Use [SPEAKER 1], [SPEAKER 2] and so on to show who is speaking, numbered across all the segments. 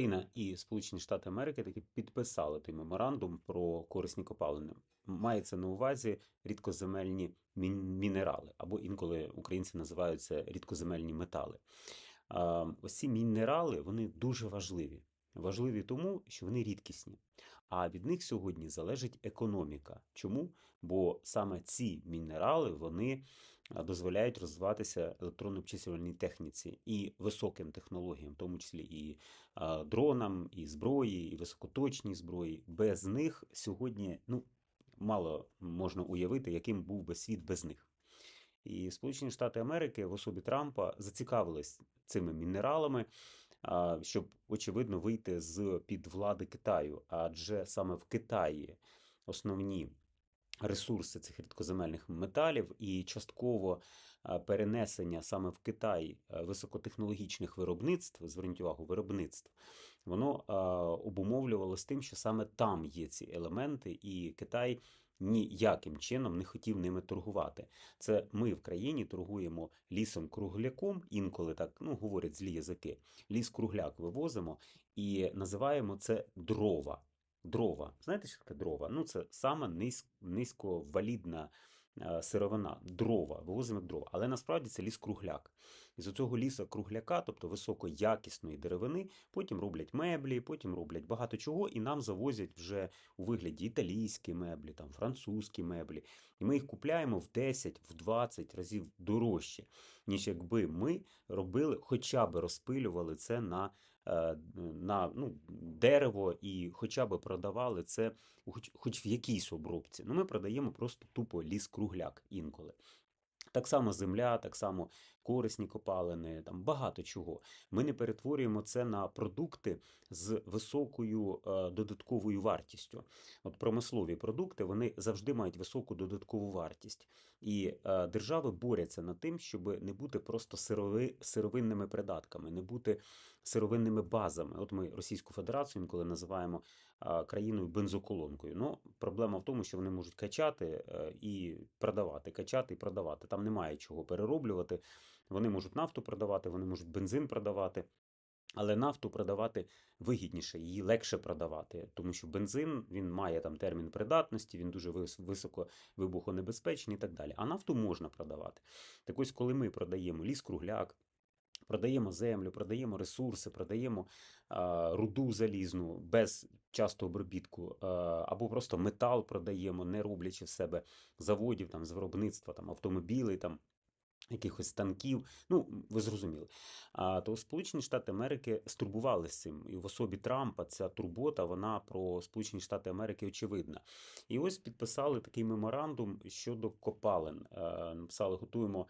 [SPEAKER 1] Україна і Сполучені Штати Америки таки підписали той меморандум про корисні копалини. Мається на увазі рідкоземельні мінерали, або інколи українці називають це рідкоземельні метали. Ось ці мінерали вони дуже важливі. Важливі тому, що вони рідкісні. А від них сьогодні залежить економіка. Чому? Бо саме ці мінерали вони дозволяють розвиватися електронно-обчислювальній техніці і високим технологіям, в тому числі і дронам, і зброї, і високоточній зброї. Без них сьогодні ну, мало можна уявити, яким був би світ без них. І Сполучені Штати Америки в особі Трампа зацікавились цими мінералами, щоб очевидно вийти з під влади Китаю, адже саме в Китаї основні ресурси цих рідкоземельних металів і частково перенесення саме в Китай високотехнологічних виробництв, зверніть увагу, виробництв, воно обумовлювалося тим, що саме там є ці елементи, і Китай ніяким чином не хотів ними торгувати. Це ми в країні торгуємо лісом кругляком, інколи так ну, говорять злі язики. Ліс кругляк вивозимо і називаємо це дрова. Дрова. Знаєте, що таке дрова? Ну, це саме низь, низьковалідна сировина. Дрова. Вивозимо як дрова. Але насправді це ліс кругляк. І з цього ліса кругляка, тобто високоякісної деревини, потім роблять меблі, потім роблять багато чого, і нам завозять вже у вигляді італійські меблі, там французькі меблі. І ми їх купляємо в 10, в 20 разів дорожче, ніж якби ми робили, хоча б розпилювали це на, е, на ну, дерево і хоча б продавали це хоч, хоч в якійсь обробці. Ну, ми продаємо просто тупо ліс-кругляк інколи. Так само земля, так само корисні копалини, там багато чого. Ми не перетворюємо це на продукти з високою е, додатковою вартістю. От промислові продукти вони завжди мають високу додаткову вартість. І е, держави борються над тим, щоб не бути просто сирови, сировинними придатками, не бути сировинними базами. От ми Російську Федерацію інколи називаємо е, країною бензоколонкою. Ну, проблема в тому, що вони можуть качати е, і продавати, качати і продавати. Там немає чого перероблювати. Вони можуть нафту продавати, вони можуть бензин продавати. Але нафту продавати вигідніше, її легше продавати, тому що бензин він має там термін придатності, він дуже вис- високо вибухонебезпечний і так далі. А нафту можна продавати. Так ось, коли ми продаємо ліс-кругляк, продаємо землю, продаємо ресурси, продаємо а, руду залізну без частого обробітку, а, або просто метал продаємо, не роблячи в себе заводів там, з виробництва там, автомобілей. там, Якихось станків, ну ви зрозуміли. А то Сполучені Штати Америки стурбувалися цим, і в особі Трампа ця турбота вона про Сполучені Штати Америки очевидна. І ось підписали такий меморандум щодо копалин. Е, Написали, готуємо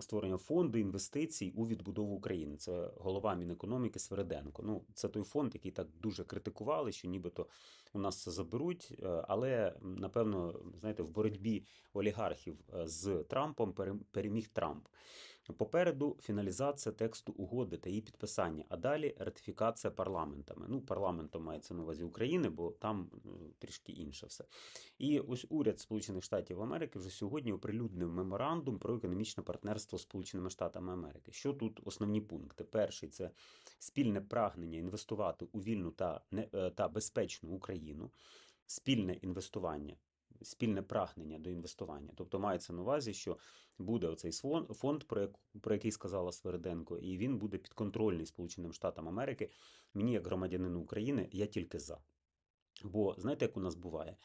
[SPEAKER 1] створення фонду інвестицій у відбудову України. Це голова Мінекономіки Свереденко. Ну, це той фонд, який так дуже критикували, що нібито у нас це заберуть. е, Але напевно, знаєте, в боротьбі олігархів е, з Трампом перем- переміг Трамп. Попереду фіналізація тексту угоди та її підписання, а далі ратифікація парламентами. Ну, парламентом мається на увазі України, бо там е, трішки інше все. І ось уряд Сполучених Штатів Америки вже сьогодні оприлюднив меморандум про економічне партнерство з Сполученими Штатами Америки. Що тут основні пункти? Перший це спільне прагнення інвестувати у вільну та, не, е, та безпечну Україну, спільне інвестування. Спільне прагнення до інвестування, тобто мається на увазі, що буде оцей фонд, про, як, про який сказала Свериденко, і він буде підконтрольний Сполученим Штатам Америки. Мені, як громадянину України, я тільки за. Бо знаєте, як у нас буває?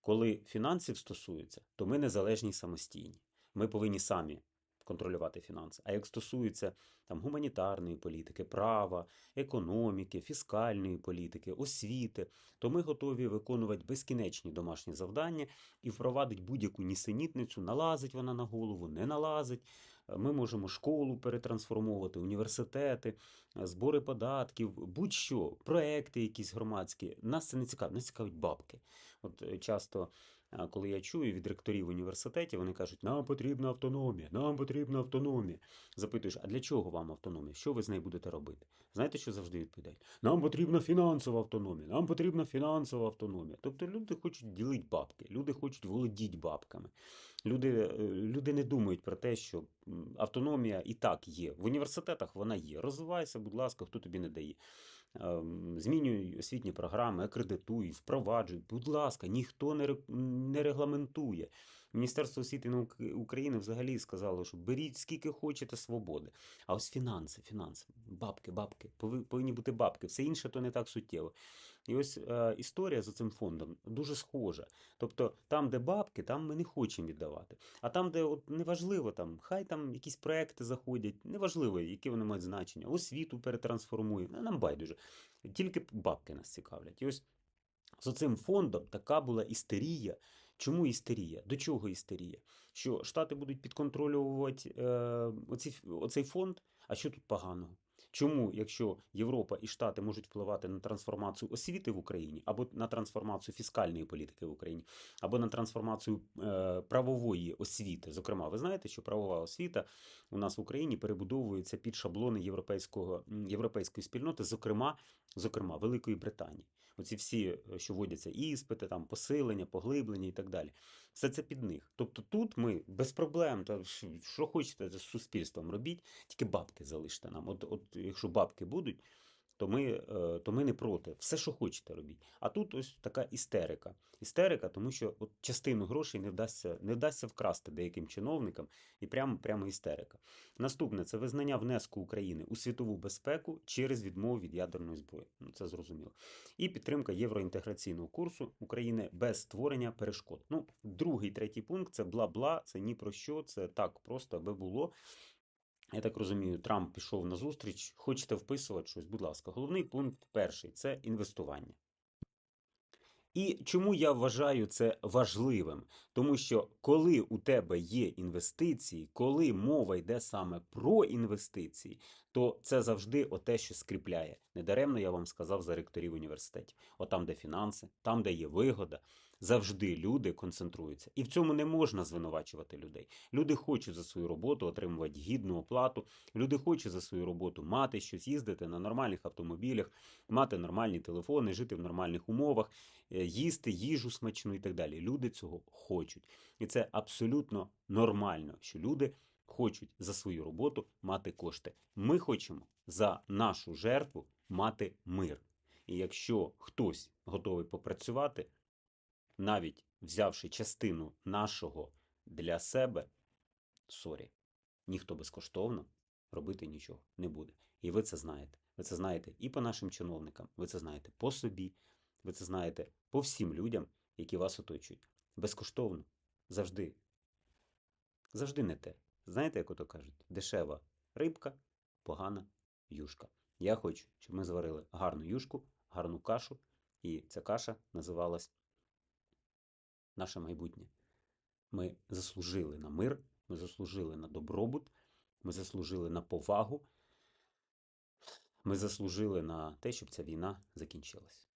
[SPEAKER 1] Коли фінансів стосується, то ми незалежні і самостійні. Ми повинні самі контролювати фінанси. А як стосується там гуманітарної політики, права, економіки, фіскальної політики, освіти, то ми готові виконувати безкінечні домашні завдання і впровадить будь-яку нісенітницю, налазить вона на голову, не налазить. Ми можемо школу перетрансформовувати, університети, збори податків, будь-що, проекти якісь громадські. Нас це не цікавить, нас цікавить бабки. От е, часто, е, коли я чую від ректорів університетів, вони кажуть, нам потрібна автономія, нам потрібна автономія. Запитуєш, а для чого вам автономія? Що ви з нею будете робити? Знаєте, що завжди відповідають? Нам потрібна фінансова автономія, нам потрібна фінансова автономія. Тобто люди хочуть ділити бабки, люди хочуть володіти бабками. Люди, е, люди не думають про те, що автономія і так є. В університетах вона є. Розвивайся, будь ласка, хто тобі не дає. Ем, змінюй освітні програми, акредитуй, впроваджуй. Будь ласка, ніхто не, ре- не регламентує. Міністерство освіти і науки України взагалі сказало, що беріть скільки хочете свободи. А ось фінанси, фінанси, бабки, бабки, повинні бути бабки. Все інше то не так суттєво. І ось е, історія за цим фондом дуже схожа. Тобто, там, де бабки, там ми не хочемо віддавати. А там, де от неважливо, там, хай там якісь проекти заходять, неважливо, які вони мають значення, освіту перетрансформуємо, нам байдуже. Тільки бабки нас цікавлять. І ось з цим фондом така була істерія. Чому істерія? До чого істерія? Що Штати будуть підконтролювати е, оці, оцей фонд, а що тут поганого? Чому, якщо Європа і Штати можуть впливати на трансформацію освіти в Україні, або на трансформацію фіскальної політики в Україні, або на трансформацію е, правової освіти? Зокрема, ви знаєте, що правова освіта у нас в Україні перебудовується під шаблони європейського, європейської спільноти, зокрема, зокрема Великої Британії. Оці всі, е, що вводяться іспити, там посилення, поглиблення і так далі. Все це під них. Тобто тут ми без проблем, та що хочете з суспільством робіть, тільки бабки залиште нам. От, от якщо бабки будуть, то ми, е, то ми не проти. Все, що хочете, робіть. А тут ось така істерика. Істерика, тому що от частину грошей не вдасться, не вдасться вкрасти деяким чиновникам, і прямо, прямо істерика. Наступне це визнання внеску України у світову безпеку через відмову від ядерної зброї. Ну це зрозуміло. І підтримка євроінтеграційного курсу України без створення перешкод. Ну, другий, третій пункт це бла-бла, це ні про що, це так просто, аби було. Я так розумію, Трамп пішов на зустріч. Хочете вписувати щось, будь ласка. Головний пункт перший це інвестування. І чому я вважаю це важливим? Тому що коли у тебе є інвестиції, коли мова йде саме про інвестиції, то це завжди оте, що скріпляє. Недаремно я вам сказав за ректорів університетів. От там, де фінанси, там, де є вигода, завжди люди концентруються. І в цьому не можна звинувачувати людей. Люди хочуть за свою роботу отримувати гідну оплату. Люди хочуть за свою роботу мати щось, їздити на нормальних автомобілях, мати нормальні телефони, жити в нормальних умовах, е, їсти їжу смачну і так далі. Люди цього хочуть. І це абсолютно нормально, що люди хочуть за свою роботу мати кошти. Ми хочемо за нашу жертву мати мир. І якщо хтось готовий попрацювати, навіть взявши частину нашого для себе, сорі, ніхто безкоштовно робити нічого не буде. І ви це знаєте. Ви це знаєте і по нашим чиновникам, ви це знаєте по собі, ви це знаєте по всім людям, які вас оточують. Безкоштовно завжди. Завжди не те. Знаєте, як ото кажуть, дешева рибка, погана юшка. Я хочу, щоб ми зварили гарну юшку, гарну кашу, і ця каша називалась наше майбутнє. Ми заслужили на мир, ми заслужили на добробут, ми заслужили на повагу, ми заслужили на те, щоб ця війна закінчилась.